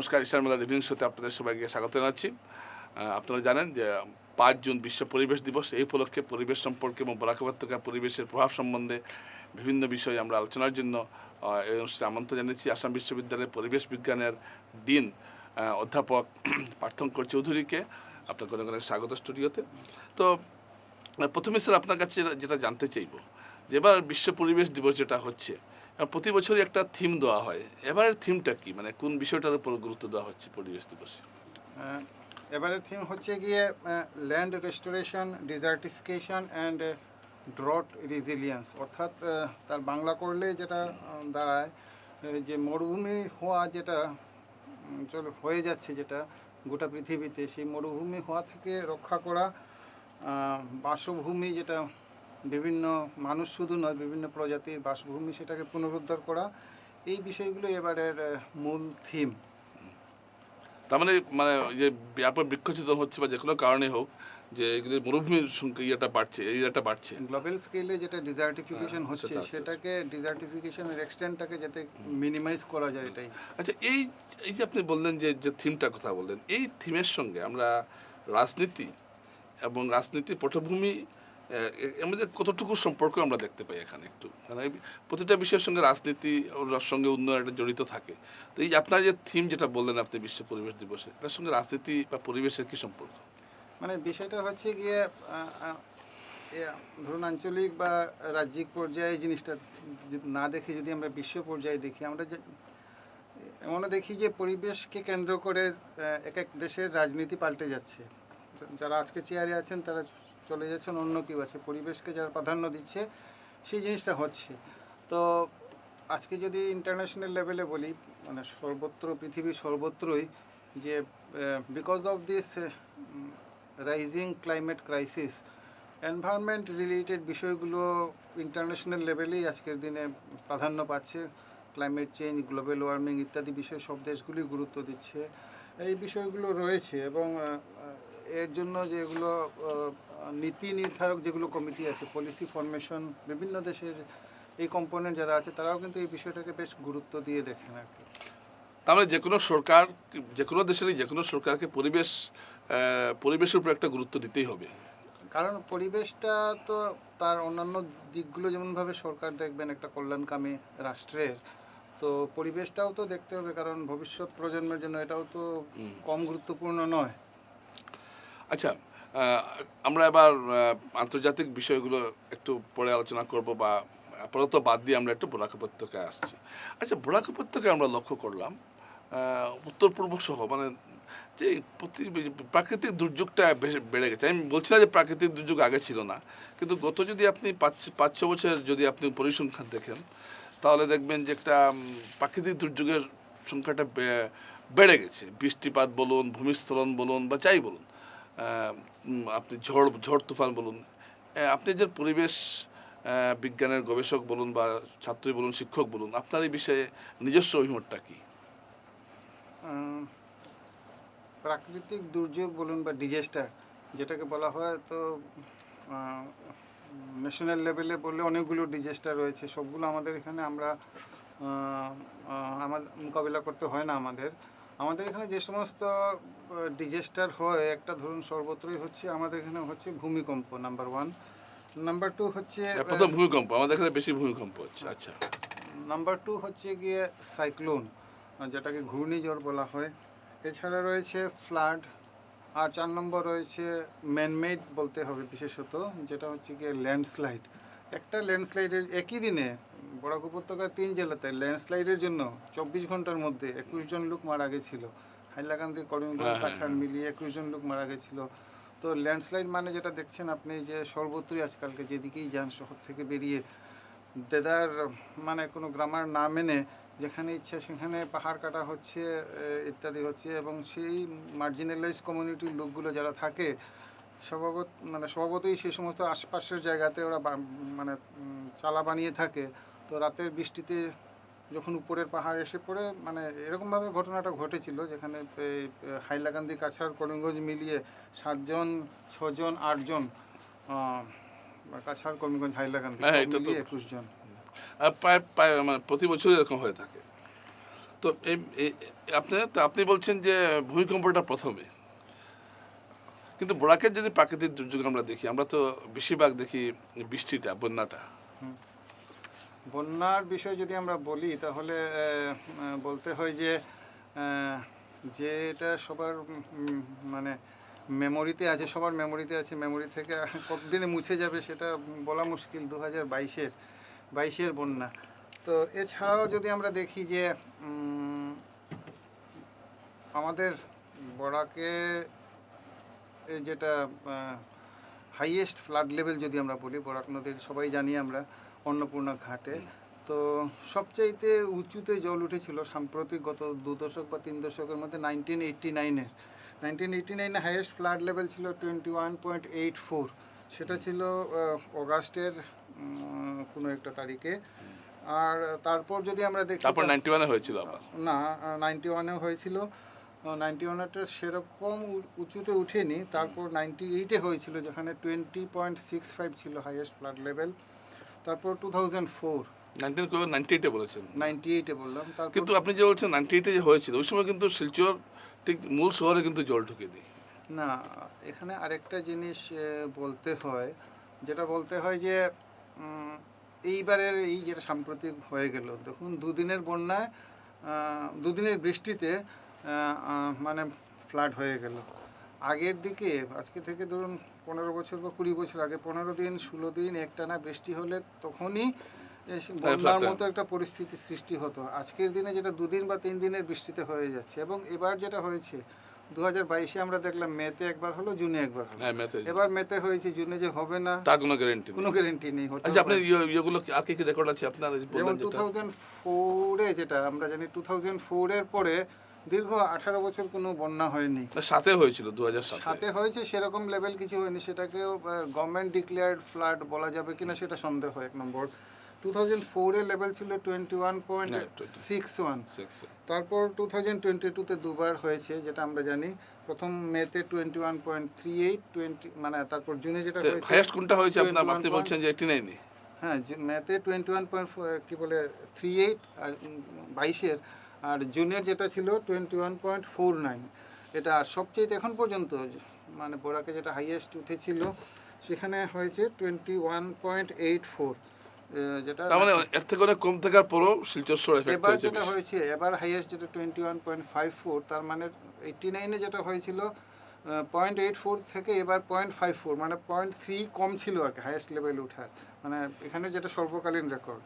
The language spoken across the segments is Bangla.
নমস্কার ইসলাম মেলা রিভিউ শোতে আপনাদের সবাইকে স্বাগত জানাচ্ছি। আপনারা জানেন যে পাঁচ জুন বিশ্ব পরিবেশ দিবস, এই উপলক্ষে পরিবেশ সম্পর্কে এবং বরাক পরিবেশের প্রভাব সম্বন্ধে বিভিন্ন বিষয়ে আমরা আলোচনার জন্য এই অনুষ্ঠানে আমন্ত্রণ জানিয়েছি। আসাম বিশ্ববিদ্যালয়ের পরিবেশ বিজ্ঞানের ডিন অধ্যাপক পার্থঙ্কর চৌধুরীকে আপনাকে অনেক অনেক স্বাগত স্টুডিওতে। তো প্রথমে স্যার আপনার কাছে যেটা জানতে চাইব, যে এবার বিশ্ব পরিবেশ দিবস যেটা হচ্ছে প্রতি বছরই একটা থিম দেওয়া হয়। এবারের থিমটা কি? মানে কোন বিষয়টার উপর গুরুত্ব দেওয়া হচ্ছে পরিবেশ দিবসে? এবারের থিম হচ্ছে গিয়ে land restoration desertification and drought resilience অর্থাৎ তার বাংলা করলে যেটা দাঁড়ায় যে মরুভূমি হওয়া যেটা হয়ে যাচ্ছে যেটা গোটা পৃথিবীতে, সেই মরুভূমি হওয়া থেকে রক্ষা করা বাসভূমি যেটা বিভিন্ন মানুষ শুধু নয় বিভিন্ন প্রজাতির বাসভূমি সেটাকে পুনরুদ্ধার করা এই বিষয়গুলো এবারের মূল থিম তার মানে মানে যে ব্যাপক বৃক্ষচ্ছেদন হচ্ছে বা যে কোনো কারণে হোক যে এগুলি মরুভূমির সংখ্যা ইয়েটা বাড়ছে এরিয়াটা বাড়ছে। গ্লোবাল স্কেলে যেটা ডিজার্টিফিকেশন হ্যাঁ, হচ্ছে সেটাকে ডিজার্টিফিকেশনের এক্সটেন্টটাকে যাতে মিনিমাইজ করা যায় এটাই। আচ্ছা এই এই যে আপনি বললেন যে যে থিমটা কথা বললেন এই থিমের সঙ্গে আমরা রাজনীতি এবং রাজনীতির পটভূমি মধ্যে কতটুকু সম্পর্ক আমরা দেখতে পাই এখানে একটু? মানে প্রতিটা বিষয়ের সঙ্গে রাজনীতি ওর সঙ্গে উন্নয়ন একটা জড়িত থাকে। তো এই আপনার যে থিম যেটা বললেন আপনি বিশ্ব পরিবেশ দিবসে, এটার সঙ্গে রাজনীতি বা পরিবেশের কি সম্পর্ক? মানে বিষয়টা হচ্ছে গিয়ে ধরুন আঞ্চলিক বা রাজ্যিক পর্যায়ে জিনিসটা না দেখে যদি আমরা বিশ্ব পর্যায়ে দেখি, আমরা এমনও দেখি যে পরিবেশকে কেন্দ্র করে এক এক দেশের রাজনীতি পাল্টে যাচ্ছে। যারা আজকে চেয়ারে আছেন, তারা চলে যাচ্ছেন, অন্য কেউ আছে। পরিবেশকে যারা প্রাধান্য দিচ্ছে, সেই জিনিসটা হচ্ছে। তো আজকে যদি ইন্টারন্যাশনাল লেভেলে বলি মানে সর্বত্র, পৃথিবীর সর্বত্রই যে because of this rising climate crisis environment related বিষয়গুলো ইন্টারন্যাশনাল লেভেলেই আজকের দিনে প্রাধান্য পাচ্ছে। ক্লাইমেট চেঞ্জ গ্লোবাল ওয়ার্মিং ইত্যাদি বিষয়ে সব দেশগুলি গুরুত্ব দিচ্ছে। এই বিষয়গুলো রয়েছে এবং এর জন্য যেগুলো নীতি নির্ধারক যেগুলো কমিটি আছে পলিসি ফরমেশন বিভিন্ন দেশের এই কম্পোনেন্ট যারা আছে তারাও কিন্তু এই বিষয়টাকে বেশ গুরুত্ব দিয়ে দেখেন আর কি। তার মানে যে কোনো সরকার যে কোনো দেশেরই যে কোনো সরকারকে পরিবেশ পরিবেশের উপর একটা গুরুত্ব দিতেই হবে। কারণ পরিবেশটা তো তার অন্যান্য দিকগুলো যেমনভাবে সরকার দেখবেন একটা কল্যাণকামী রাষ্ট্রের তো পরিবেশটাও তো দেখতে হবে কারণ ভবিষ্যৎ প্রজন্মের জন্য এটাও তো কম গুরুত্বপূর্ণ নয়। আচ্ছা আমরা এবার আন্তর্জাতিক বিষয়গুলো একটু পরে আলোচনা করব বা আপাতত বাদ দিয়ে আমরা একটু বোরাক উপত্যকায় আসছি। আচ্ছা বোরাক উপত্যকায় আমরা লক্ষ্য করলাম উত্তর পূর্ব সহ মানে যে প্রতি প্রাকৃতিক দুর্যোগটা বেশ বেড়ে গেছে। আমি বলছি না যে প্রাকৃতিক দুর্যোগ আগে ছিল না, কিন্তু গত যদি আপনি পাঁচ পাঁচ, ছ বছর যদি আপনি পরিসংখ্যান দেখেন, তাহলে দেখবেন যে একটা প্রাকৃতিক দুর্যোগের সংখ্যাটা বেড়ে গেছে। বৃষ্টিপাত বলুন, ভূমিস্খলন বলুন বা যাই বলুন। আপনি ঝড় ঝড় তুফান বলুন আপনি যে পরিবেশ বিজ্ঞানের গবেষক বলুন বা ছাত্রী বলুন, শিক্ষক বলুন, আপনার এই বিষয়ে নিজস্ব অভিমতটা কি? প্রাকৃতিক দুর্যোগ বলুন বা ডিজাস্টার যেটাকে বলা হয়, তো ন্যাশনাল লেভেলে বললে অনেকগুলো ডিজাস্টার রয়েছে, সবগুলো আমাদের এখানে আমরা আমাদের মোকাবিলা করতে হয় না আমাদের। আমাদের এখানে যে সমস্ত ডিজাস্টার হয় একটা ধরুন সর্বত্রই হচ্ছে আমাদের এখানে হচ্ছে ভূমিকম্প নাম্বার ওয়ান নাম্বার টু হচ্ছে প্রথম ভূমিকম্প আমাদের এখানে বেশি ভূমিকম্প হচ্ছে আচ্ছা। নাম্বার টু হচ্ছে গিয়ে সাইক্লোন যেটাকে ঘূর্ণিঝড় বলা হয়। এছাড়া রয়েছে ফ্লাড আর চার নম্বর রয়েছে ম্যানমেড বলতে হবে বিশেষত যেটা হচ্ছে গিয়ে ল্যান্ডস্লাইড একটা ল্যান্ডস্লাইডের একই দিনে বরাক উপত্যকার তিন জেলাতে ল্যান্ডস্লাইডের জন্য চব্বিশ ঘণ্টার মধ্যে একুশ জন লোক মারা গেছিল। হাইলাকান্দি করিমগঞ্জ হ্যাঁ, হ্যাঁ, কাছাড় মিলিয়ে একুশ জন লোক মারা গেছিল। তো ল্যান্ডস্লাইড মানে যেটা দেখছেন আপনি যে সর্বত্রই আজকালকে যেদিকেই যান শহর থেকে বেরিয়ে দেদার মানে কোনো গ্রামার না মেনে যেখানে ইচ্ছা সেখানে পাহাড় কাটা হচ্ছে ইত্যাদি হচ্ছে এবং সেই মার্জিনালাইজ কমিউনিটির লোকগুলো যারা থাকে স্বভাবত মানে স্বভাবতই সেই সমস্ত আশপাশের জায়গাতে ওরা মানে চালা বানিয়ে থাকে। তো রাতের বৃষ্টিতে যখন উপরের পাহাড় এসে পড়ে মানে এরকমভাবে ঘটনাটা ঘটেছিল যেখানে এই, হাইলাকান্দি কাছাড় করিমগঞ্জ মিলিয়ে সাতজন ছজন আটজন কাছাড় করিমগঞ্জ হাইলাকান্দি হ্যাঁ, মিলিয়ে একুশ জন প্রায় প্রায় মানে প্রতি বছরই এরকম হয়ে থাকে। তো এই- আপনি তো আপনি বলছেন যে ভূমিকম্পটা প্রথমে। কিন্তু বোরাকের যদি প্রাকৃতিক দুর্যোগ আমরা দেখি আমরা তো বেশিরভাগ দেখি বৃষ্টিটা বন্যাটা। বন্যার বিষয় যদি আমরা বলি তাহলে বলতে হয় যে আহ, যে এটা সবার মানে মেমোরিতে আছে সবার মেমোরিতে আছে মেমোরি থেকে কতদিনে মুছে যাবে সেটা বলা মুশকিল দু হাজার বাইশের বাইশের বন্যা। তো এছাড়াও যদি আমরা দেখি যে আমাদের বরাকে এ যেটা হাইয়েস্ট ফ্লাড লেভেল যদি আমরা বলি বরাক নদীর সবাই জানি আমরা অন্নপূর্ণা ঘাটে। তো সবচাইতে উঁচুতে জল উঠেছিল সাম্প্রতিক গত দু দশক বা তিন দশকের মধ্যে নাইনটিন এইটটি নাইনের নাইনটিন এইটটি নাইনে হাইয়েস্ট ফ্লাড লেভেল ছিল twenty one point eight four সেটা ছিল অগাস্টের কোনো একটা তারিখে। আর তারপর যদি আমরা দেখি তারপর তা- নাইনটি ওয়ানে হয়েছিল আবার। না নাইনটি ওয়ানেও হয়েছিল। নাইনটি ওয়ানেরটা সেরকম উঁচুতে উঠেনি। তারপর নাইনটি এইটে হয়েছিল যেখানে টোয়েন্টি পয়েন্ট সিক্স ফাইভ ছিল হাইয়েস্ট ফ্লাড লেভেল তারপর টু থাউজেন্ড ফোর নাইনটি এইটে বলেছেন। নাইনটি এইটে বললাম কিন্তু আপনি যে বলছেন নাইনটি এইটে যে হয়েছিল ওই সময় কিন্তু শিলচর ঠিক মূল শহরে কিন্তু জল ঢুকে দিই না এখানে আরেকটা জিনিস বলতে হয় যেটা বলতে হয় যে এইবারের এই যেটা সাম্প্রতিক হয়ে গেল দেখুন দুদিনের বন্যায় দুদিনের বৃষ্টিতে মানে ফ্লাড হয়ে গেল। আগের দিকে আজকে থেকে ধরুন পনেরো বছর বা কুড়ি বছর আগে পনেরো দিন ষোলো দিন একটানা বৃষ্টি হলে তখনই বন্যার মতো একটা পরিস্থিতি সৃষ্টি হতো। আজকের দিনে যেটা দুদিন বা তিন দিনের বৃষ্টিতে হয়ে যাচ্ছে এবং এবার যেটা হয়েছে দু হাজার বাইশে আমরা দেখলাম মেতে একবার হলো জুনে একবার হলো। হ্যাঁ এবার মেতে হয়েছে জুনে যে হবে না তার কোনো গ্যারেন্টি কোনো গ্যারেন্টি নেই আচ্ছা আপনি। ইয়ে- ইয়েগুলো আর কি কি রেকর্ড আছে আপনার যেমন টু যেটা থাউজেন্ড ফোরে যেটা আমরা জানি টু থাউজেন্ড ফোরের পরে দীর্ঘ আঠারো বছর কোনো বন্যা হয়নি। সাথে হয়েছিল দু সাথে হয়েছে সেরকম লেভেল কিছু হয়নি। সেটাকেও গভর্নমেন্ট ডিক্লেয়ার্ড ফ্লাড বলা যাবে কিনা সেটা সন্দেহ এক নম্বর। টু থাউজেন্ড ফোরের লেভেল ছিল twenty one point 21 six one তারপর টু থাউজেন্ড টোয়েন্টি টুতে দুবার হয়েছে যেটা আমরা জানি। প্রথম মেতে twenty one point three eight twenty মানে তারপর জুনে যেটা হাইয়েস্ট কোনটা হয়েছে আপনার 21 আপনি বলছেন যে এইটি নাইনে হ্যাঁ মেতে টোয়েন্টি ওয়ান পয়েন্ট কী বলে থ্রি এইট আর বাইশের আর জুনের যেটা ছিল twenty one point four nine এটা আর সবচেয়ে এখন পর্যন্ত মানে বোরাকে যেটা হাইয়েস্ট উঠেছিল সেখানে হয়েছে twenty one point eight four যেটা তার মানে এর থেকে অনেক কম থাকার পরও শিলচর এফেক্ট হয়েছে যেটা হয়েছে এবার হাইয়েস্ট যেটা twenty one point five four তার মানে এইটটি নাইনে যেটা হয়েছিল পয়েন্ট এইট ফোর থেকে এবার পয়েন্ট ফাইভ ফোর মানে পয়েন্ট থ্রি কম ছিল আর কি হাইয়েস্ট লেভেল উঠার মানে এখানে যেটা সর্বকালীন রেকর্ড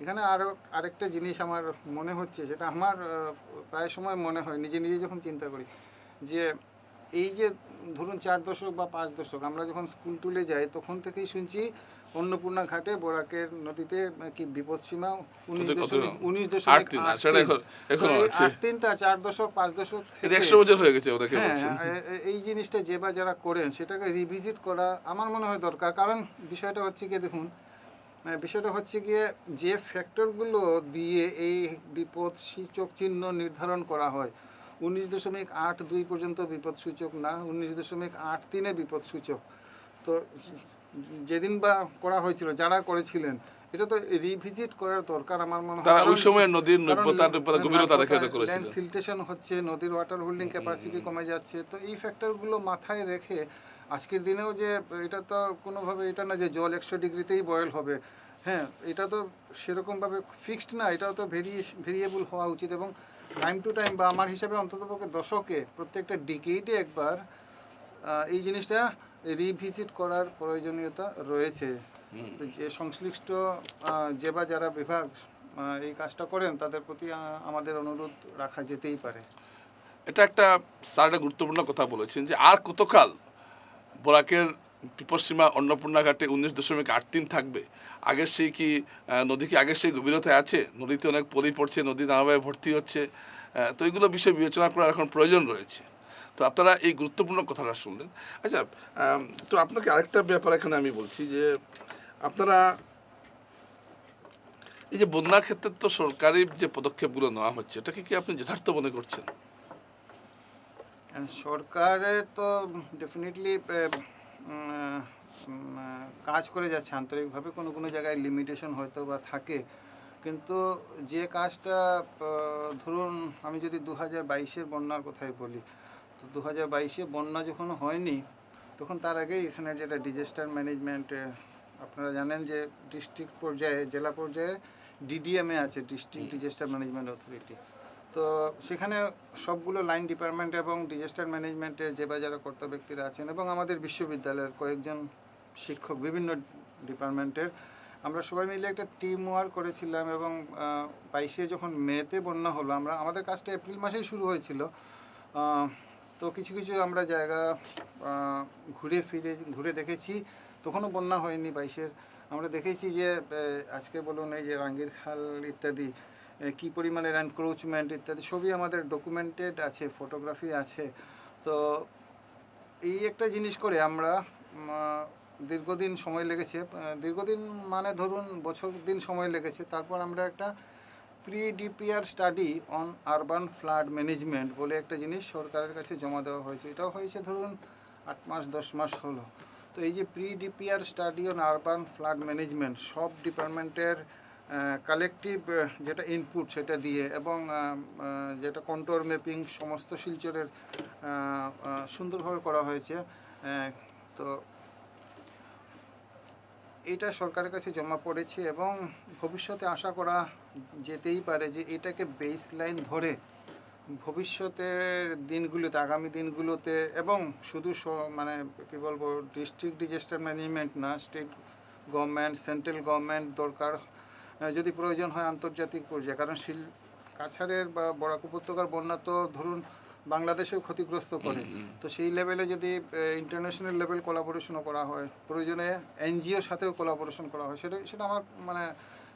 এখানে আরও আরেকটা জিনিস আমার মনে হচ্ছে যেটা আমার প্রায় সময় মনে হয় নিজে নিজে যখন চিন্তা করি যে এই যে ধরুন চার দশক বা পাঁচ দশক আমরা যখন স্কুল টুলে যাই তখন থেকেই শুনছি অন্নপূর্ণা ঘাটে বরাকের নদীতে কি বিপদসীমা উনিশ দশমিক উনিশ দশমিক সেটা তিনটা চার দশক পাঁচ দশক এটা একশো বছর হয়ে গেছে হ্যাঁ এই জিনিসটা যে বা যারা করেন সেটাকে রিভিজিট করা আমার মনে হয় দরকার। কারণ বিষয়টা হচ্ছে কি দেখুন বিষয়টা হচ্ছে গিয়ে যে ফ্যাক্টরগুলো দিয়ে এই বিপদ সূচক চিহ্ন নির্ধারণ করা হয় উনিশ দশমিক আট দুই পর্যন্ত বিপদ সূচক না উনিশ দশমিক আট তিনে বিপদ সূচক। তো যেদিন বা করা হয়েছিল যারা করেছিলেন এটা তো রিভিজিট করার দরকার আমার মনে হয়। তারা ওই সময় নদীর নব্যতা নব্যতা গভীরতা দেখে ল্যান্ড করেছিল। সিলটেশন হচ্ছে নদীর ওয়াটার হোল্ডিং ক্যাপাসিটি কমে যাচ্ছে। তো এই ফ্যাক্টরগুলো মাথায় রেখে আজকের দিনেও যে এটা তো কোনোভাবে এটা না যে জল একশো ডিগ্রিতেই বয়েল হবে। হ্যাঁ এটা তো সেরকমভাবে ফিক্সড না এটাও তো ভেরিয়ে ভেরিয়েবল হওয়া উচিত এবং টাইম টু টাইম বা আমার হিসাবে অন্ততপক্ষে দশকে প্রত্যেকটা ডিকেইডে একবার এই জিনিসটা রিভিজিট করার প্রয়োজনীয়তা রয়েছে। যে সংশ্লিষ্ট যে বা যারা বিভাগ এই কাজটা করেন তাদের প্রতি আমাদের অনুরোধ রাখা যেতেই পারে। এটা একটা স্যার একটা গুরুত্বপূর্ণ কথা বলেছেন যে আর কতকাল বরাকের বিপদসীমা অন্নপূর্ণা ঘাটে উনিশ দশমিক আট তিন থাকবে। আগের সেই কি নদী কি আগের সেই গভীরতায় আছে? নদীতে অনেক পলি পড়ছে, নদী নানাভাবে ভর্তি হচ্ছে। তো এইগুলো বিষয়ে বিবেচনা করার এখন প্রয়োজন রয়েছে। তো আপনারা এই গুরুত্বপূর্ণ কথাটা শুনলেন। আচ্ছা তো আপনাকে আরেকটা ব্যাপার এখানে আমি বলছি যে আপনারা এই যে বন্যা ক্ষেত্রে তো সরকারি যে পদক্ষেপগুলো নেওয়া হচ্ছে, এটাকে কি আপনি যথার্থ মনে করছেন? সরকারের তো ডেফিনেটলি কাজ করে যাচ্ছে। আন্তরিকভাবে কোনো কোনো জায়গায় লিমিটেশন হয়তো বা থাকে। কিন্তু যে কাজটা ধরুন আমি যদি দু হাজার বাইশের বন্যার কথাই বলি, তো দু হাজার বাইশে বন্যা যখন হয়নি, তখন তার আগেই এখানে যেটা ডিজাস্টার ম্যানেজমেন্ট আপনারা জানেন যে ডিস্ট্রিক্ট পর্যায়ে, জেলা পর্যায়ে ডিডিএমএ আছে ডিস্ট্রিক্ট ডিজাস্টার ম্যানেজমেন্ট অথরিটি তো সেখানে সবগুলো লাইন ডিপার্টমেন্ট এবং ডিজাস্টার ম্যানেজমেন্টের যে বা যারা কর্তা ব্যক্তিরা আছেন এবং আমাদের বিশ্ববিদ্যালয়ের কয়েকজন শিক্ষক বিভিন্ন ডিপার্টমেন্টের আমরা সবাই মিলে একটা টিম ওয়ার্ক করেছিলাম এবং বাইশে যখন মেতে বন্যা হলো, আমরা, আমাদের কাজটা এপ্রিল মাসেই শুরু হয়েছিল। তো কিছু কিছু আমরা জায়গা ঘুরে ফিরে, ঘুরে দেখেছি। তখনও বন্যা হয়নি বাইশের। আমরা দেখেছি যে আজকে বলুন এই যে রাঙ্গির খাল ইত্যাদি কি পরিমাণের এনক্রোচমেন্ট ইত্যাদি সবই আমাদের ডকুমেন্টেড আছে ফটোগ্রাফি আছে। তো এই একটা জিনিস করে আমরা দীর্ঘদিন সময় লেগেছে দীর্ঘদিন মানে ধরুন বছর দিন সময় লেগেছে, তারপর আমরা একটা pre DPR study on urban flood management বলে একটা জিনিস সরকারের কাছে জমা দেওয়া হয়েছে। এটাও হয়েছে ধরুন আট মাস, দশ মাস হলো। তো এই যে pre DPR study on urban flood management সব ডিপার্টমেন্টের কালেকটিভ যেটা ইনপুট সেটা দিয়ে এবং যেটা কন্ট্রোল ম্যাপিং সমস্ত শিলচরের সুন্দরভাবে করা হয়েছে। তো এটা সরকারের কাছে জমা পড়েছে এবং ভবিষ্যতে আশা করা যেতেই পারে যে এটাকে বেস লাইন ধরে ভবিষ্যতের দিনগুলোতে, আগামী দিনগুলোতে এবং শুধু মানে কী বলব ডিস্ট্রিক্ট ডিজাস্টার ম্যানেজমেন্ট না স্টেট গভর্নমেন্ট সেন্ট্রাল গভর্নমেন্ট দরকার যদি প্রয়োজন হয় আন্তর্জাতিক পর্যায়ে। কারণ শিল কাছাড়ের বা বরাক উপত্যকার বন্যা তো ধরুন বাংলাদেশেও ক্ষতিগ্রস্ত করে। তো সেই লেভেলে যদি ইন্টারন্যাশনাল লেভেল কোলাবোরেশনও করা হয় প্রয়োজনে এনজিওর সাথেও কোলাবোরেশন করা হয় সেটা সেটা আমার মানে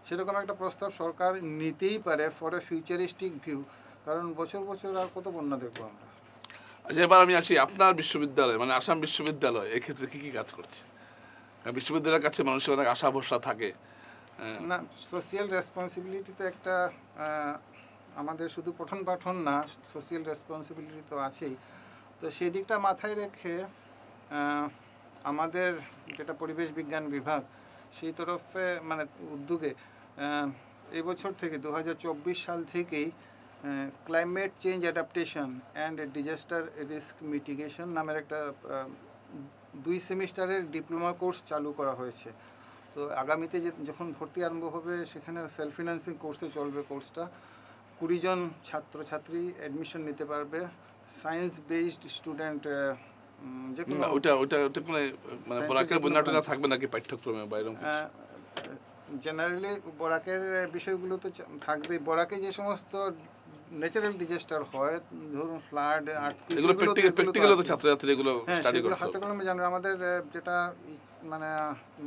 সেরকম একটা প্রস্তাব সরকার নিতেই পারে ফর এ ফিউচারিস্টিক ভিউ কারণ বছর বছর আর কত বন্যা দেখব আমরা? আচ্ছা এবার আমি আসি আপনার বিশ্ববিদ্যালয় মানে আসাম বিশ্ববিদ্যালয় এক্ষেত্রে কী কী কাজ করছে? বিশ্ববিদ্যালয়ের কাছে মানুষের অনেক আশা ভরসা থাকে। না সোশিয়াল রেসপন্সিবিলিটি তো একটা আমাদের শুধু পঠন পাঠন না সোশিয়াল রেসপন্সিবিলিটি তো আছেই। তো সেই দিকটা মাথায় রেখে আমাদের যেটা পরিবেশ বিজ্ঞান বিভাগ সেই তরফে মানে উদ্যোগে আহ, এই বছর থেকে দু হাজার চব্বিশ সাল থেকেই climate change adaptation and disaster risk mitigation নামের একটা দুই সেমিস্টারের ডিপ্লোমা কোর্স চালু করা হয়েছে। তো আগামীতে যে যখন ভর্তি আরম্ভ হবে সেখানে সেলফ ফিনান্সিং কোর্সে চলবে কোর্সটা কুড়ি জন ছাত্রছাত্রী অ্যাডমিশন নিতে পারবে। সায়েন্স বেসড স্টুডেন্ট যে কোনো ওটা ওটা ওটা কোনো মানে বরাকের বন্যাটা থাকবে নাকি পাঠ্যক্রমে বা এরকম? জেনারেলি বরাকের বিষয়গুলো তো থাকবেই। বরাকে যে সমস্ত ন্যাচারাল ডিজাস্টার হয় ধরুন ফ্লাড এগুলো প্র্যাকটিক্যাল প্র্যাকটিক্যালি তো ছাত্রছাত্রী এগুলো হ্যাঁ স্টাডি করতে হাতে। কলমে জানবে। আমাদের যেটা মানে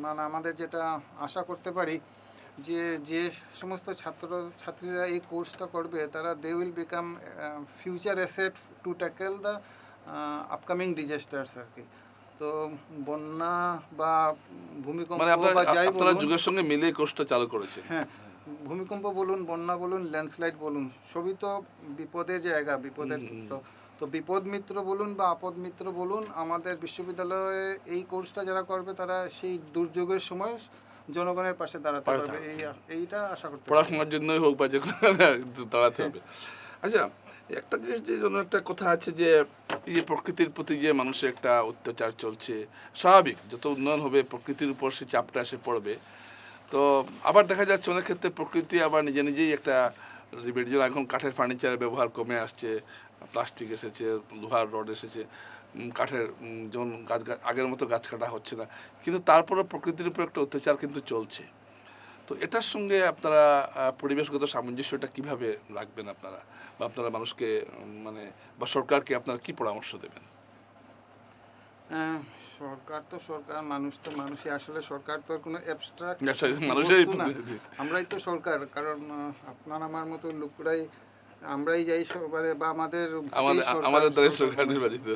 মানে আমাদের যেটা আশা করতে পারি যে যে সমস্ত ছাত্র ছাত্রীরা এই কোর্সটা করবে তারা they will become future asset to tackle the upcoming disasters আর কি। তো বন্যা বা ভূমিকম্প মানে বা যাই আপনারা যুগের সঙ্গে মিলে কোর্সটা চালু করেছে হ্যাঁ ভূমিকম্প বলুন বন্যা বলুন ল্যান্ডস্লাইড বলুন সবই তো বিপদের জায়গা বিপদের তো তো বিপদ মিত্র বলুন বা আপদ মিত্র বলুন আমাদের বিশ্ববিদ্যালয়ে এই কোর্সটা যারা করবে তারা সেই দুর্যোগের সময় জনগণের পাশে দাঁড়াতে পারবে। এই এইটা আশা করতে পড়াশোনার জন্যই হোক বা যে দাঁড়াতে হবে। আচ্ছা একটা জিনিস যে জন্য একটা কথা আছে যে এই যে প্রকৃতির প্রতি যে মানুষের একটা অত্যাচার চলছে স্বাভাবিক যত উন্নয়ন হবে প্রকৃতির উপর সে চাপটা এসে পড়বে। তো আবার দেখা যাচ্ছে অনেক ক্ষেত্রে প্রকৃতি আবার নিজে নিজেই একটা রিবেট এখন কাঠের ফার্নিচারের ব্যবহার কমে আসছে প্লাস্টিক এসেছে লোহার রড এসেছে কাঠের যেমন গাছ আগের মতো গাছ কাটা হচ্ছে না। কিন্তু তারপরে প্রকৃতির উপর একটা অত্যাচার কিন্তু চলছে। তো এটার সঙ্গে আপনারা পরিবেশগত সামঞ্জস্যটা কীভাবে রাখবেন আপনারা? বা আপনারা মানুষকে মানে বা সরকারকে আপনারা কি পরামর্শ দেবেন? হ্যাঁ, সরকার তো সরকার মানুষ তো মানুষই। আসলে সরকার তো আর কোনো অ্যাবস্ট্রাক্ট প্রতিনিধি। আমরাই তো সরকার। কারণ আপনার আমার মতো লোকরাই আমরাই যাই সবারে বা আমাদের আমাদের- আমাদের সরকার নির্বাচিত।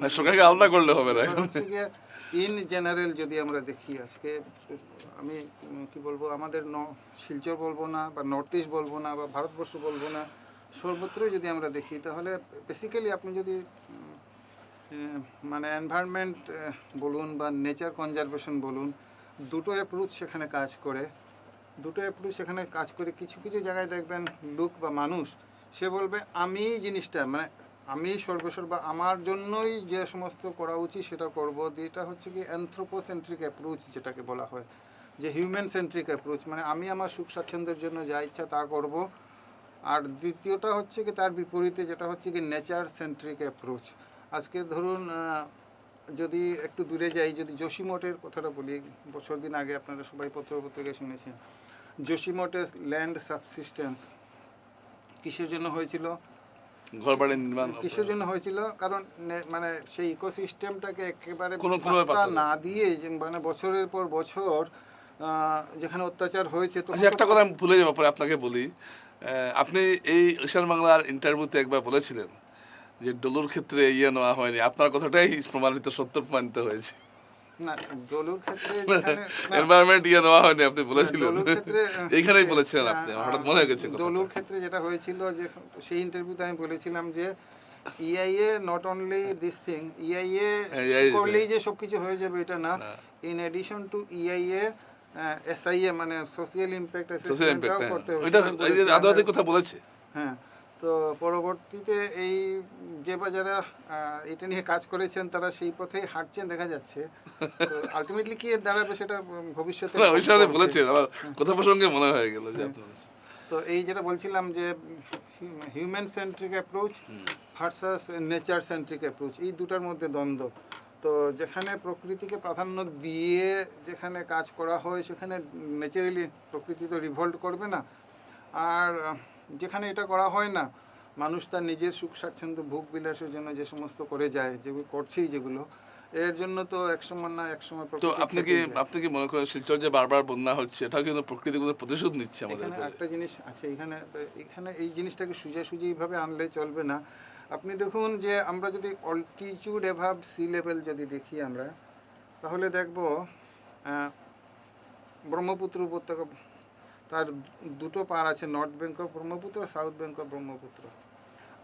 না সরকারকে আলাদা করলে হবে না ইন জেনারেল যদি আমরা দেখি আজকে আমি কি বলব আমাদের ন শিলচর বলব না বা নর্থ ইস্ট বলব না বা ভারতবর্ষ বলব না সর্বত্রই যদি আমরা দেখি তাহলে বেসিক্যালি আপনি যদি মানে এনভায়রনমেন্ট বলুন বা নেচার কনজারভেশন বলুন দুটো অ্যাপ্রোচ সেখানে কাজ করে দুটো অ্যাপ্রোচ সেখানে কাজ করে কিছু কিছু জায়গায় দেখবেন লোক বা মানুষ, সে বলবে, আমি জিনিসটা মানে আমি সর্বস্ব বা আমার জন্যই যে সমস্ত করা উচিত সেটা করব। যেটা হচ্ছে কি অ্যানথ্রোপোসেন্ট্রিক অ্যাপ্রোচ যেটাকে বলা হয়, যে হিউম্যান সেন্ট্রিক অ্যাপ্রোচ মানে আমি আমার সুখ স্বাচ্ছন্দ্যের জন্য যা ইচ্ছা তা করব। আর দ্বিতীয়টা হচ্ছে কি তার বিপরীতে যেটা হচ্ছে কি নেচার সেন্ট্রিক অ্যাপ্রোচ আজকে ধরুন যদি একটু দূরে যাই যদি যোশীমঠের কথাটা বলি বছর দিন আগে আপনারা সবাই পত্র পত্রিকায় শুনেছেন। যোশীমঠের ল্যান্ড সাবসিস্টেন্স কিসের জন্য হয়েছিল? নির্মাণ কিসের জন্য হয়েছিল? কারণ মানে সেই ইকোসিস্টেমটাকে একেবারে না। দিয়ে মানে বছরের পর বছর যেখানে অত্যাচার হয়েছে আচ্ছা তো- একটা কথা আমি ভুলে যাব পরে আপনাকে বলি। আপনি এই ঈশান বাংলার ইন্টারভিউতে একবার বলেছিলেন যে ডলুর ক্ষেত্রে ইয়ে নেওয়া হয়নি। আপনার কথাটাই প্রমাণিত সত্য প্রমাণিত হয়েছে। না জলুর ক্ষেত্রে যেখানে না, এনভায়রনমেন্ট ইয়ে নেওয়া হয়নি আপনি বলেছিলেন। দোলুর ক্ষেত্রে, আহ, এইখানেই বলেছিলেন আপনি হঠাৎ মনে হয়ে গেছে কথাটা। ক্ষেত্রে যেটা হয়েছিল যে সেই ইন্টারভিউতে আমি বলেছিলাম যে E EIA not only this thing EIA EIA করলেই যে সবকিছু হয়ে যাবে এটা না। In addition to EIA SIA মানে সোশিয়াল ইম্প্যাক্ট সোশ্যাল ইম্প্যাক্ট আদালতের কথা বলেছে। হ্যাঁ। তো পরবর্তীতে এই যে বা যারা এটা নিয়ে কাজ করেছেন তারা সেই পথেই হাঁটছেন দেখা যাচ্ছে। আলটিমেটলি কি দাঁড়াবে সেটা ভবিষ্যতে ওই সময় বলেছেন আমার কথা প্রসঙ্গে মনে হয়ে গেল যে তো এই যেটা বলছিলাম যে human centric approach versus nature centric approach এই দুটার মধ্যে দ্বন্দ্ব। তো যেখানে প্রকৃতিকে প্রাধান্য দিয়ে যেখানে কাজ করা হয় সেখানে ন্যাচারালি প্রকৃতি তো রিভল্ট করবে না। আর যেখানে এটা করা হয় না মানুষ তার নিজের সুখ স্বাচ্ছন্দ্য ভোগ বিলাসের জন্য যে সমস্ত করে যায় যেগুলো করছেই যেগুলো এর জন্য তো একসময় না একসময় তো আপনি কি আপনি কি মনে করেন শিলচর যে বারবার বন্যা হচ্ছে এটাও কিন্তু প্রকৃতি কোনো প্রতিশোধ নিচ্ছে আমাদের একটা জিনিস আছে এখানে এখানে এই জিনিসটাকে সোজাসুজি এইভাবে আনলে চলবে না। আপনি দেখুন যে আমরা যদি অল্টিটিউড এভাব সি লেভেল যদি দেখি আমরা তাহলে দেখব ব্রহ্মপুত্র উপত্যকা তার দুটো পার আছে north bank of Brahmaputra south bank of Brahmaputra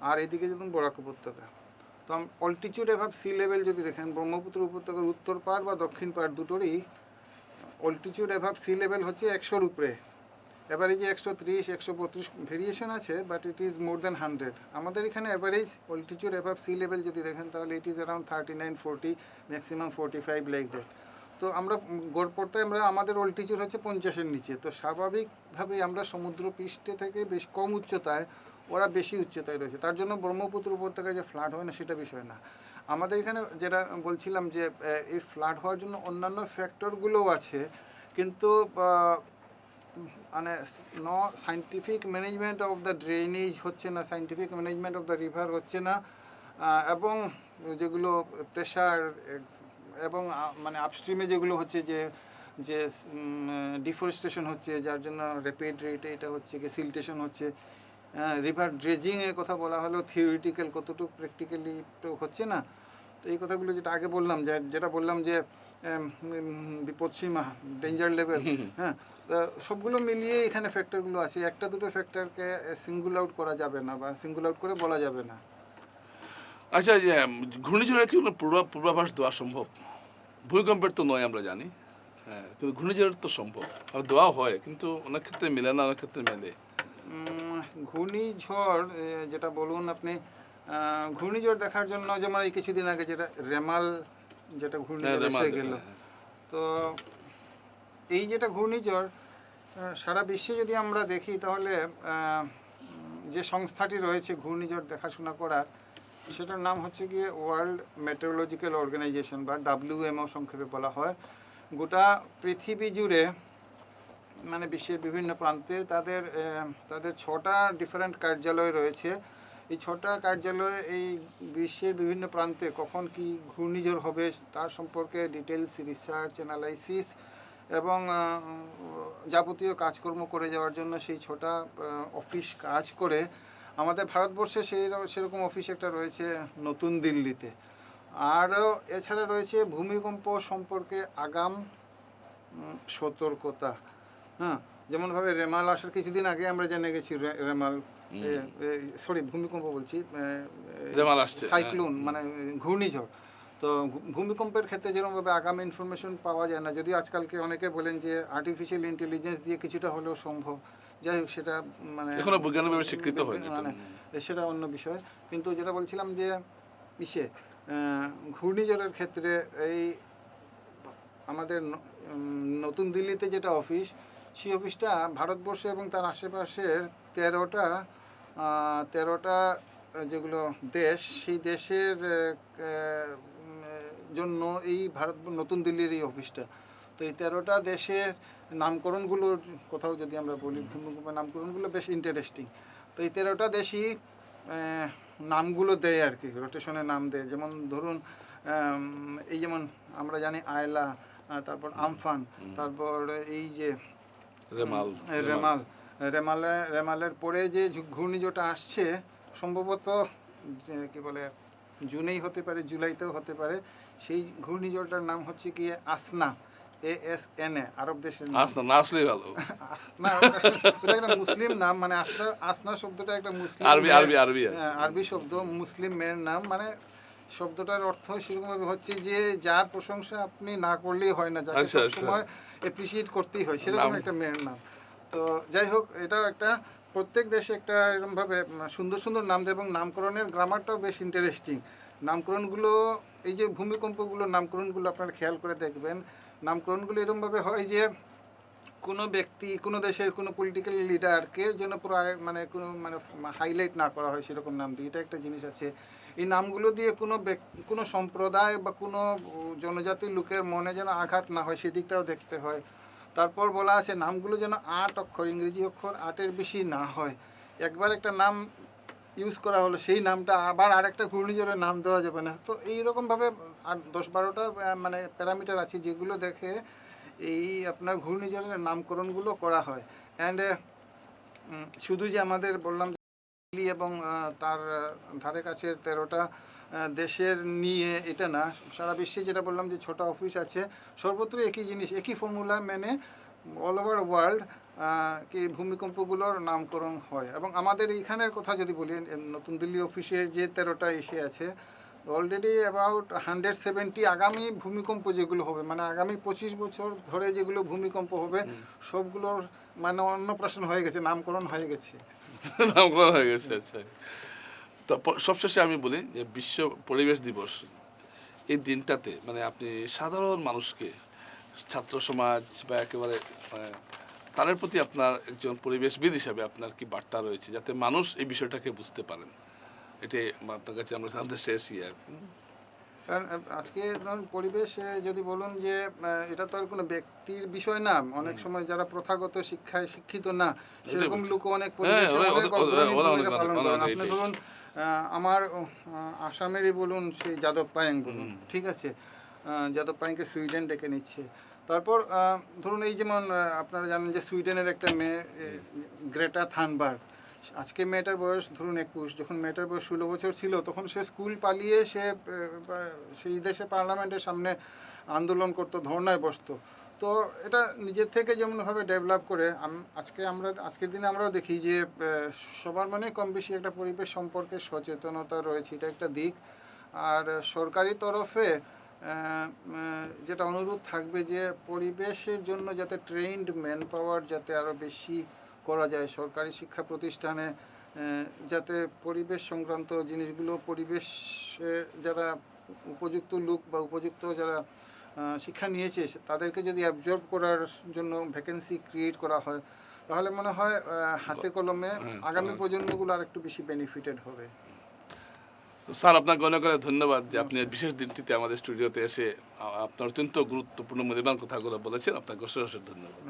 আর এদিকে যদি বরাক উপত্যকা তো অল্টিটিউড এভাব সি লেভেল যদি দেখেন ব্রহ্মপুত্র উপত্যকার উত্তর পার বা দক্ষিণ পার দুটোরই অল্টিটিউড এভাব সি লেভেল হচ্ছে একশোর উপরে। অ্যাভারেজে একশো ত্রিশ, একশো বত্রিশ ভেরিয়েশন আছে but it is more than hundred আমাদের এখানে average altitude above sea level যদি দেখেন, তাহলে it is around thirty nine forty maximum forty five like that তো আমরা গড়পড়তায় আমরা, আমাদের অল্টিটিউড হচ্ছে পঞ্চাশের নিচে। তো স্বাভাবিকভাবেই আমরা সমুদ্র পৃষ্ঠে থেকে বেশ কম উচ্চতায়, ওরা বেশি উচ্চতায় রয়েছে। তার জন্য ব্রহ্মপুত্র উপত্যকায় যে ফ্লাড হয় না, সেটা বিষয় না। আমাদের এখানে যেটা বলছিলাম যে এই ফ্লাড হওয়ার জন্য অন্যান্য ফ্যাক্টরগুলোও আছে, কিন্তু মানে no scientific management of the drainage হচ্ছে না scientific management of the river হচ্ছে না এবং যেগুলো প্রেশার এবং মানে আপস্ট্রিমে যেগুলো হচ্ছে যে যে ডিফরেস্টেশন হচ্ছে যার জন্য র্যাপিড রেটে এটা হচ্ছে কি সিলটেশন হচ্ছে রিভার ড্রেজিংয়ের কথা বলা হলো থিওরিটিক্যাল কতটুকু প্র্যাকটিক্যালি তো হচ্ছে না। তো এই কথাগুলো যেটা আগে বললাম যে যেটা বললাম যে বিপদসীমা ডেঞ্জার লেভেল হ্যাঁ তো সবগুলো মিলিয়ে এখানে ফ্যাক্টরগুলো আছে। একটা দুটো ফ্যাক্টরকে সিঙ্গুল আউট করা যাবে না বা সিঙ্গুল আউট করে বলা যাবে না। আচ্ছা ঘূর্ণিঝড়ের কি কোনো পূর্বাভাস দেওয়া সম্ভব? ভূমিকম্পের তো নয় আমরা জানি। হ্যাঁ কিন্তু ঘূর্ণিঝড়ের তো সম্ভব। আর দেওয়া হয় কিন্তু অনেক ক্ষেত্রে মেলে না অনেক ক্ষেত্রে মেলে। ঘূর্ণিঝড় যেটা বলুন আপনি ঘূর্ণিঝড় দেখার জন্য যেমন এই কিছুদিন আগে যেটা রেমাল যেটা হ্যাঁ, ঘূর্ণিঝড় এসে গেল। হ্যাঁ। তো এই যেটা ঘূর্ণিঝড় সারা বিশ্বে যদি আমরা দেখি তাহলে যে সংস্থাটি রয়েছে ঘূর্ণিঝড় দেখাশোনা করার সেটার নাম হচ্ছে গিয়ে ওয়ার্ল্ড মেটেরোলজিক্যাল অর্গানাইজেশন বা ডাব্লিউএমও সংক্ষেপে বলা হয়। গোটা পৃথিবী জুড়ে মানে বিশ্বের বিভিন্ন প্রান্তে তাদের তাদের ছটা ডিফারেন্ট কার্যালয় রয়েছে। এই ছটা কার্যালয়ে এই বিশ্বের বিভিন্ন প্রান্তে কখন কি ঘূর্ণিঝড় হবে তার সম্পর্কে ডিটেলস রিসার্চ অ্যানালাইসিস এবং যাবতীয় কাজকর্ম করে যাওয়ার জন্য সেই ছটা অফিস কাজ করে আমাদের ভারতবর্ষে সেই সেরকম অফিস একটা রয়েছে নতুন দিল্লিতে। আরও এছাড়া রয়েছে ভূমিকম্প সম্পর্কে আগাম সতর্কতা। হ্যাঁ যেমনভাবে রেমাল আসার কিছুদিন আগে আমরা জেনে গেছি রেমাল সরি ভূমিকম্প বলছি সাইক্লোন হ্যাঁ। মানে ঘূর্ণিঝড়। তো ভূমিকম্পের ক্ষেত্রে যেরকমভাবে আগামী ইনফরমেশন পাওয়া যায় না যদিও আজকালকে অনেকে বলেন যে আর্টিফিশিয়াল ইন্টেলিজেন্স দিয়ে কিছুটা হলেও সম্ভব। যাই হোক সেটা মানে এখনও বৈজ্ঞানিকভাবে স্বীকৃত হয়নি মানে সেটা অন্য বিষয়। কিন্তু যেটা বলছিলাম যে ইসে ঘূর্ণিঝড়ের ক্ষেত্রে এই আমাদের নতুন দিল্লিতে যেটা অফিস সেই অফিসটা ভারতবর্ষ এবং তার আশেপাশের তেরোটা তেরোটা যেগুলো দেশ সেই দেশের জন্য এই ভারত নতুন দিল্লির এই অফিসটা। তো এই তেরোটা দেশের নামকরণগুলোর কোথাও যদি আমরা বলি ভূমিকম্পের নামকরণগুলো বেশ ইন্টারেস্টিং তো এই তেরোটা দেশই নামগুলো দেয় আর কি রোটেশনের নাম দেয়। যেমন ধরুন এই যেমন আমরা জানি আয়লা তারপর আমফান তারপর এই যে রেমাল। রেমাল রেমালে। রেমালের পরে যে ঘূর্ণিঝড়টা আসছে সম্ভবত যে কি বলে জুনেই হতে পারে জুলাইতেও হতে পারে। সেই ঘূর্ণিঝড়টার নাম হচ্ছে কি আসনা। এ এস এন এ আরব দেশের আসনা না আসলেই ভালো। ওটা একটা মুসলিম নাম মানে আসনা আসনা শব্দটা একটা মুসলিম আরবি আরবি আরবি। হ্যাঁ, আরবি শব্দ মুসলিম মেয়ের নাম মানে শব্দটার অর্থ সেরকমভাবে হচ্ছে যে যার প্রশংসা আপনি না করলেই হয় না যাকে আচ্ছা, আচ্ছা। করতেই হয় সেরকম একটা মেয়ের নাম। তো যাই হোক এটাও একটা প্রত্যেক দেশে একটা এরকমভাবে সুন্দর সুন্দর নাম দেয় এবং নামকরণের গ্রামারটাও বেশ ইন্টারেস্টিং নামকরণগুলো এই যে ভূমিকম্পগুলো নামকরণগুলো আপনারা খেয়াল করে দেখবেন নামকরণগুলো এরকমভাবে হয় যে কোনো ব্যক্তি, কোনো দেশের কোনো পলিটিক্যাল লিডারকে যেন পুরো আয়- মানে কোনো মানে হাইলাইট না করা হয় সেরকম নাম দিয়ে। এটা একটা জিনিস আছে। এই নামগুলো দিয়ে কোনো কোনো সম্প্রদায় বা কোনো জনজাতির লোকের মনে যেন আঘাত না হয় সেদিকটাও দেখতে হয়। তারপর বলা আছে, নামগুলো যেন আট অক্ষর, ইংরেজি অক্ষর আটের বেশি না হয়। একবার একটা নাম ইউজ করা হলো, সেই নামটা আবার আরেকটা ঘূর্ণিঝড়ের নাম দেওয়া যাবে না। তো এইরকমভাবে আর দশ বারোটা মানে প্যারামিটার আছে যেগুলো দেখে এই আপনার ঘূর্ণিঝড়ের নামকরণগুলো করা হয়। অ্যান্ড শুধু যে আমাদের বললাম দিল্লি এবং তার ধারে কাছের তেরোটা দেশের নিয়ে এটা না, সারা বিশ্বে যেটা বললাম যে ছোট অফিস আছে, সর্বত্র একই জিনিস, একই ফর্মুলা মেনে অল ওভার ওয়ার্ল্ড কি ভূমিকম্পগুলোর নামকরণ হয়। এবং আমাদের এইখানের কথা যদি বলি নতুন দিল্লি অফিসের যে তেরোটা এসে আছে অলরেডি অ্যাবাউট হান্ড্রেড সেভেন্টি আগামী ভূমিকম্প যেগুলো হবে মানে আগামী পঁচিশ বছর ধরে যেগুলো ভূমিকম্প হবে সবগুলোর মানে অন্নপ্রাশন হয়ে গেছে নামকরণ হয়ে গেছে। নামকরণ হয়ে গেছে আচ্ছা। তো সবশেষে আমি বলি যে বিশ্ব পরিবেশ দিবস এই দিনটাতে মানে আপনি সাধারণ মানুষকে ছাত্র সমাজ বা একেবারে মানে তাদের প্রতি আপনার একজন পরিবেশবিদ হিসাবে আপনার কি বার্তা রয়েছে যাতে মানুষ এই বিষয়টাকে বুঝতে পারেন? এটাই আপনার কাছে আমরা জানতে শেষই আর কারণ আজকে পরিবেশ যদি বলুন যে এটা তো আর কোনো ব্যক্তির বিষয় না। অনেক সময় যারা প্রথাগত শিক্ষায় শিক্ষিত না সেরকম। লোক অনেক হ্যাঁ, আপনি ধরুন আমার আসামেরই বলুন সেই যাদব পায়েং বলুন ঠিক আছে? যাদব পায়েংকে সুইডেন ডেকে নিচ্ছে। তারপর ধরুন এই যেমন আপনারা জানেন যে সুইডেনের একটা মেয়ে গ্রেটা থানবার্গ আজকে মেয়েটার বয়স ধরুন একুশ, যখন মেয়েটার বয়স ষোলো বছর ছিল, তখন সে স্কুল পালিয়ে সে সেই দেশে পার্লামেন্টের সামনে আন্দোলন করতো, ধর্নায় বসতো। তো এটা নিজের থেকে যেমনভাবে ডেভেলপ করে আজকে আমরা, আজকের দিনে আমরাও দেখি যে সবার মানে কম বেশি একটা পরিবেশ সম্পর্কে সচেতনতা রয়েছে, এটা একটা দিক। আর সরকারি তরফে যেটা অনুরোধ থাকবে যে, পরিবেশের জন্য যাতে ট্রেন্ড ম্যান পাওয়ার যাতে আরও বেশি করা যায় সরকারি শিক্ষা প্রতিষ্ঠানে যাতে পরিবেশ সংক্রান্ত জিনিসগুলো পরিবেশে যারা উপযুক্ত লোক বা উপযুক্ত যারা শিক্ষা নিয়েছে তাদেরকে যদি অ্যাবজর্ব করার জন্য ভ্যাকেন্সি ক্রিয়েট করা হয় তাহলে মনে হয় হাতে কলমে আগামী প্রজন্মগুলো আর একটু বেশি বেনিফিটেড হবে। তো স্যার আপনাকে অনেক অনেক ধন্যবাদ যে আপনি বিশেষ দিনটিতে আমাদের স্টুডিওতে এসে আপনার অত্যন্ত গুরুত্বপূর্ণ মূল্যবান কথাগুলো বলেছেন। আপনাকে অশেষ ধন্যবাদ।